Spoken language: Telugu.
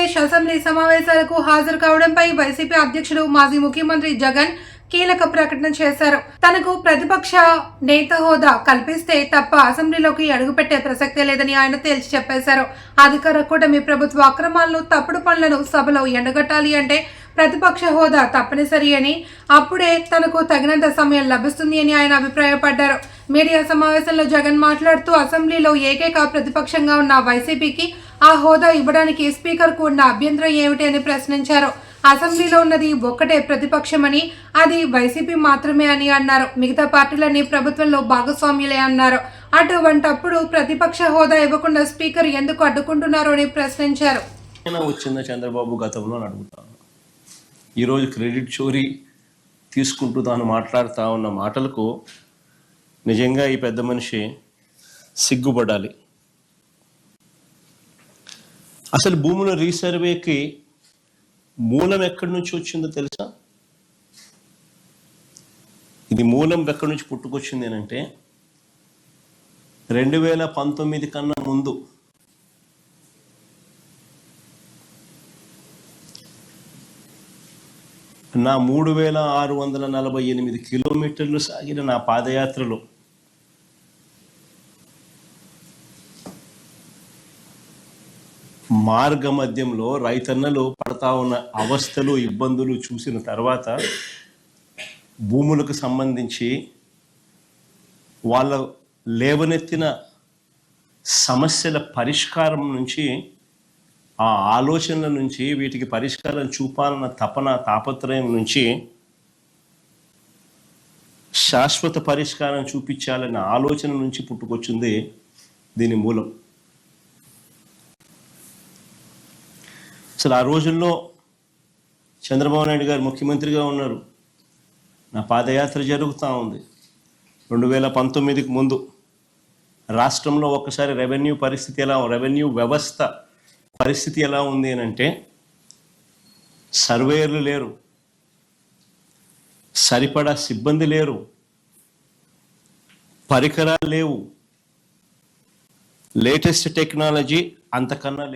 ఆంధ్రప్రదేశ్ అసెంబ్లీ సమావేశాలకు హాజరు కావడంపై వైసీపీ అధ్యక్షుడు మాజీ ముఖ్యమంత్రి జగన్ కీలక ప్రకటన చేశారు. తనకు ప్రతిపక్ష నేత హోదా కల్పిస్తే తప్ప అసెంబ్లీలోకి అడుగుపెట్టే ప్రసక్తే లేదని ఆయన తేల్చి చెప్పేశారు. అధికార కూటమి ప్రభుత్వ అక్రమాలను తప్పుడు పనులను సభలో ఎండగట్టాలి అంటే ప్రతిపక్ష హోదా తప్పనిసరి అని అప్పుడే తనకు తగినంత సమయం లభిస్తుంది అని ఆయన అభిప్రాయపడ్డారు. మీడియా సమావేశంలో జగన్ మాట్లాడుతూ అసెంబ్లీలో ఏకైక ప్రతిపక్షంగా ఉన్న వైసీపీకి ఆ హోదా ఇవ్వడానికి స్పీకర్కు ఉన్న అభ్యంతరం ఏమిటి అని ప్రశ్నించారు. అసెంబ్లీలో ఉన్నది ఒక్కటే ప్రతిపక్షమని అది వైసీపీ మాత్రమే అని అన్నారు. మిగతా పార్టీలన్నీ ప్రభుత్వంలో భాగస్వామ్యులే అన్నారు. అటువంటప్పుడు ప్రతిపక్ష హోదా ఇవ్వకుండా స్పీకర్ ఎందుకు అడ్డుకుంటున్నారు అని ప్రశ్నించారు. వచ్చిందా చంద్రబాబు గతంలో అడుగుతాను. ఈరోజు క్రెడిట్ చోరీ తీసుకుంటూ తాను మాట్లాడుతూ ఉన్న మాటలకు నిజంగా ఈ పెద్ద మనిషి సిగ్గుపడాలి. అసలు భూముల రీసర్వేకి మూలం ఎక్కడి నుంచి వచ్చిందో తెలుసా? ఇది మూలం ఎక్కడి నుంచి పుట్టుకొచ్చింది ఏంటంటే అంటే రెండు వేల పంతొమ్మిది కన్నా ముందు. నా మూడు వేల ఆరు వందల నలభై ఎనిమిది కిలోమీటర్లు సాగిన నా పాదయాత్రలో మార్గ మధ్యంలో రైతన్నలు పడతా ఉన్న అవస్థలు ఇబ్బందులు చూసిన తర్వాత భూములకు సంబంధించి వాళ్ళ లేవనెత్తిన సమస్యల పరిష్కారం నుంచి ఆ ఆలోచనల నుంచి వీటికి పరిష్కారం చూపాలన్న తపన తాపత్రయం నుంచి శాశ్వత పరిష్కారం చూపించాలన్న ఆలోచన నుంచి పుట్టుకొచ్చింది దీని మూలం. అసలు ఆ రోజుల్లో చంద్రబాబు నాయుడు గారు ముఖ్యమంత్రిగా ఉన్నారు. నా పాదయాత్ర జరుగుతూ ఉంది. రెండు వేల పంతొమ్మిదికి ముందు రాష్ట్రంలో ఒక్కసారి రెవెన్యూ పరిస్థితి ఎలా రెవెన్యూ వ్యవస్థ పరిస్థితి ఎలా ఉంది అని అంటే సర్వేయర్లు లేరు. సరిపడా సిబ్బంది లేరు. పరికరాలు లేవు. లేటెస్ట్ టెక్నాలజీ అంతకన్నా లేవు